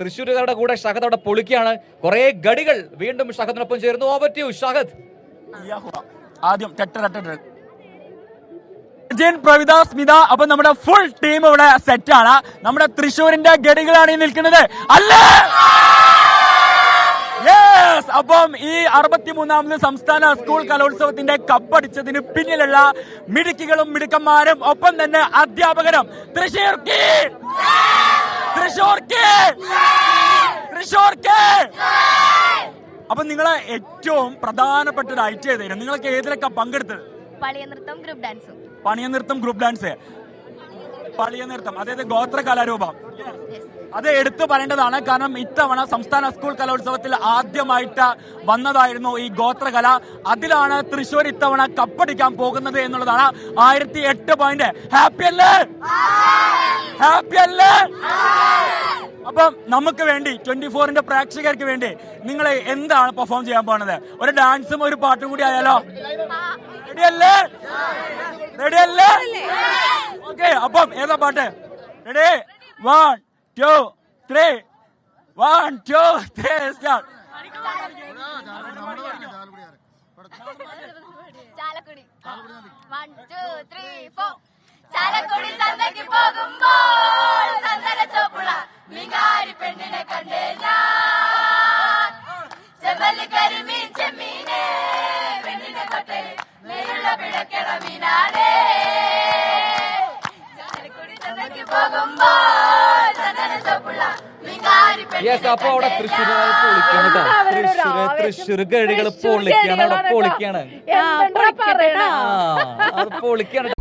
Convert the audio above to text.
തൃശ്ശൂരുകാരുടെ കൂടെ ഷഹദ് അവിടെ പൊളിക്കുകയാണ്. കുറെ ഗടികൾ വീണ്ടും ഷഹദിനൊപ്പം ചേർന്നു ഓവർ ടു ഷഹദ്. ആദ്യം പ്രവിത സ്മിത അപ്പൊ നമ്മുടെ ഫുൾ ടീം ഇവിടെ സെറ്റ് ആണ്. നമ്മുടെ തൃശ്ശൂരിന്റെ ഗഡികളാണ് ഈ നിൽക്കുന്നത്. അല്ലേ! യെസ് അപ്പം ഈ അറുപത്തിമൂന്നാമത് സംസ്ഥാന സ്കൂൾ കലോത്സവത്തിന്റെ കപ്പടിച്ചതിന് പിന്നിലുള്ള മിടുക്കികളും മിടുക്കന്മാരും ഒപ്പം തന്നെ അധ്യാപകരും. തൃശ്ശൂർ കീ! തൃശ്ശൂർ കീ! തൃശ്ശൂർ കീ അപ്പൊ നിങ്ങളെ ഏറ്റവും പ്രധാനപ്പെട്ട ഒരു ഐറ്റം ഏതായിരുന്നു? നിങ്ങൾക്ക് ഏതിലൊക്കെ പങ്കെടുത്തത്? പണിയനൃത്തം ഗ്രൂപ്പ് ഡാൻസ് പണിയനൃത്തം ഗ്രൂപ്പ് ഡാൻസ് പണിയനൃത്തം അതായത് ഗോത്ര കലാരൂപം. അത് എടുത്തു പറയേണ്ടതാണ്. കാരണം ഇത്തവണ സംസ്ഥാന സ്കൂൾ കലോത്സവത്തിൽ ആദ്യമായിട്ട് വന്നതായിരുന്നു ഈ ഗോത്രകല അതിലാണ് തൃശൂർ ഇത്തവണ കപ്പടിക്കാൻ പോകുന്നത് എന്നുള്ളതാണ് ആയിരത്തി എട്ട് പോയിന്റ് ഹാപ്പി അല്ലേ? ഹാപ്പി അല്ലേ? അപ്പം നമുക്ക് വേണ്ടി ട്വന്റി ഫോറിന്റെ പ്രേക്ഷകർക്ക് വേണ്ടി നിങ്ങൾ എന്താണ് പെർഫോം ചെയ്യാൻ പോണത്? ഒരു ഡാൻസും ഒരു പാട്ടും കൂടി ആയാലോ? റെഡിയല്ലേ റെഡിയല്ലേ ഓക്കെ അപ്പം ഏതാ പാട്ട്? Ready one two three one two three start Chalakudy. One two three four Chalakudy ചന്തയ്ക്ക് പോകുമ്പോൾ ചെമ്മല്ലി കരിമീൻ ചെമ്മീനെ പെണ്ണിനെ തൊട്ടേ നേരുള്ള യെസ് അപ്പൊ അവിടെ തൃശ്ശൂർ പൊളിക്കാണ് കേട്ടോ. തൃശ്ശൂര് തൃശ്ശൂർ ഗടികൾ പൊളിക്കാണ് അവിടെ പൊളിക്കാണ് അത് പൊളിക്കാണ്